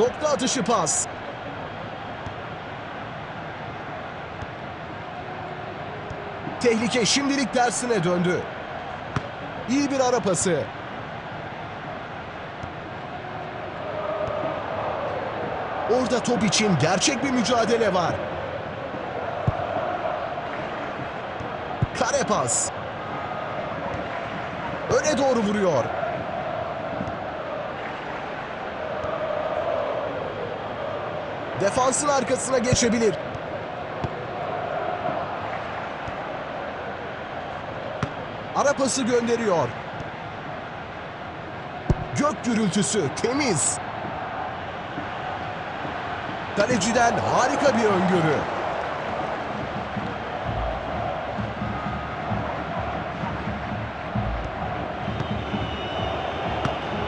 Nokta atışı pas. Tehlike şimdilik tersine döndü. İyi bir ara pası. Orada top için gerçek bir mücadele var. Kare pas. Öne doğru vuruyor. Defansın arkasına geçebilir. Ara pası gönderiyor. Gök gürültüsü temiz. Kaleciden harika bir öngörü.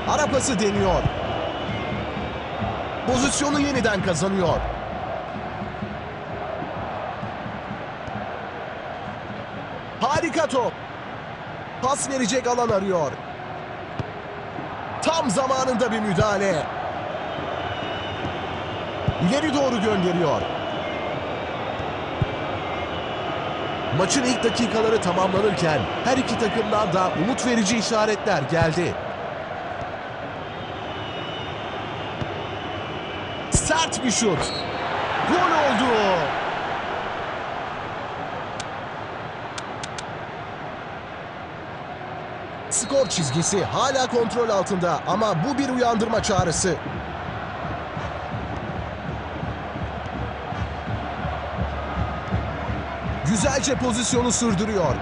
Ara pası deniyor. Pozisyonu yeniden kazanıyor. Harika top. Pas verecek alan arıyor. Tam zamanında bir müdahale. İleri doğru gönderiyor. Maçın ilk dakikaları tamamlanırken her iki takımdan da umut verici işaretler geldi. Sert bir şut. Gol oldu. Skor çizgisi hala kontrol altında ama bu bir uyandırma çağrısı. Güzelce pozisyonu sürdürüyor.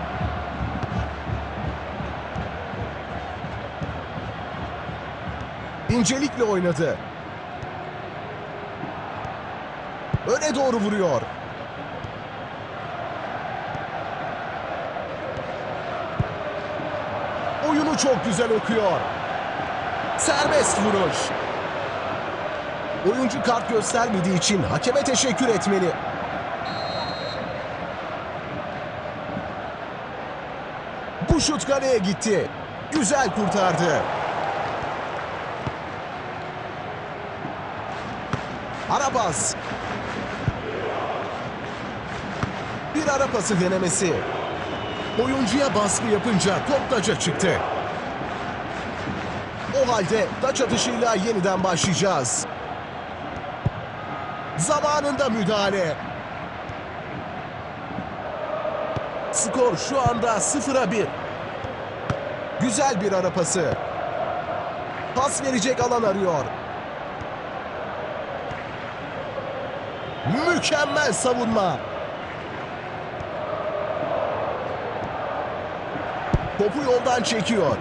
İncelikle oynadı. Öne doğru vuruyor. Oyunu çok güzel okuyor. Serbest vuruş. Oyuncu kart göstermediği için hakeme teşekkür etmeli. Bu şut kaleye gitti. Güzel kurtardı. Arabas. Bir ara pası denemesi. Oyuncuya baskı yapınca top taça çıktı. O halde taç atışıyla yeniden başlayacağız. Zamanında müdahale. Skor şu anda 0'a 1. Güzel bir ara pası. Pas verecek alan arıyor. Mükemmel savunma. Topu yoldan çekiyor.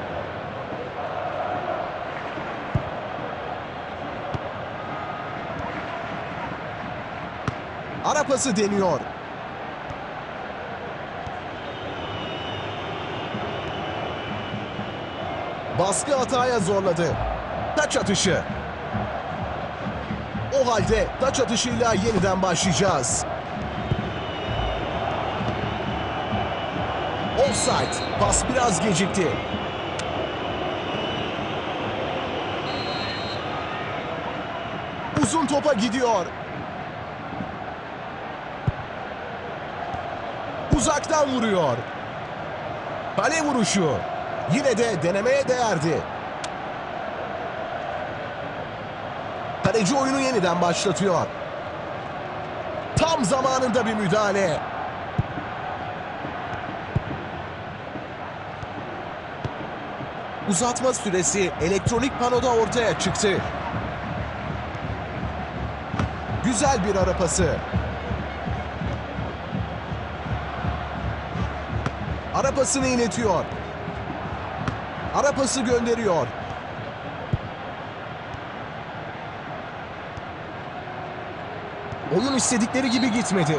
Ara pası deniyor. Baskı hataya zorladı. Taç atışı. O halde taç atışıyla yeniden başlayacağız. Offside. Pas biraz gecikti. Uzun topa gidiyor. Uzaktan vuruyor. Kale vuruşu. Yine de denemeye değerdi. Kaleci oyunu yeniden başlatıyor. Tam zamanında bir müdahale. Uzatma süresi elektronik panoda ortaya çıktı. Güzel bir ara pası. Ara pasını iletiyor. Ara pası gönderiyor. Oyun istedikleri gibi gitmedi.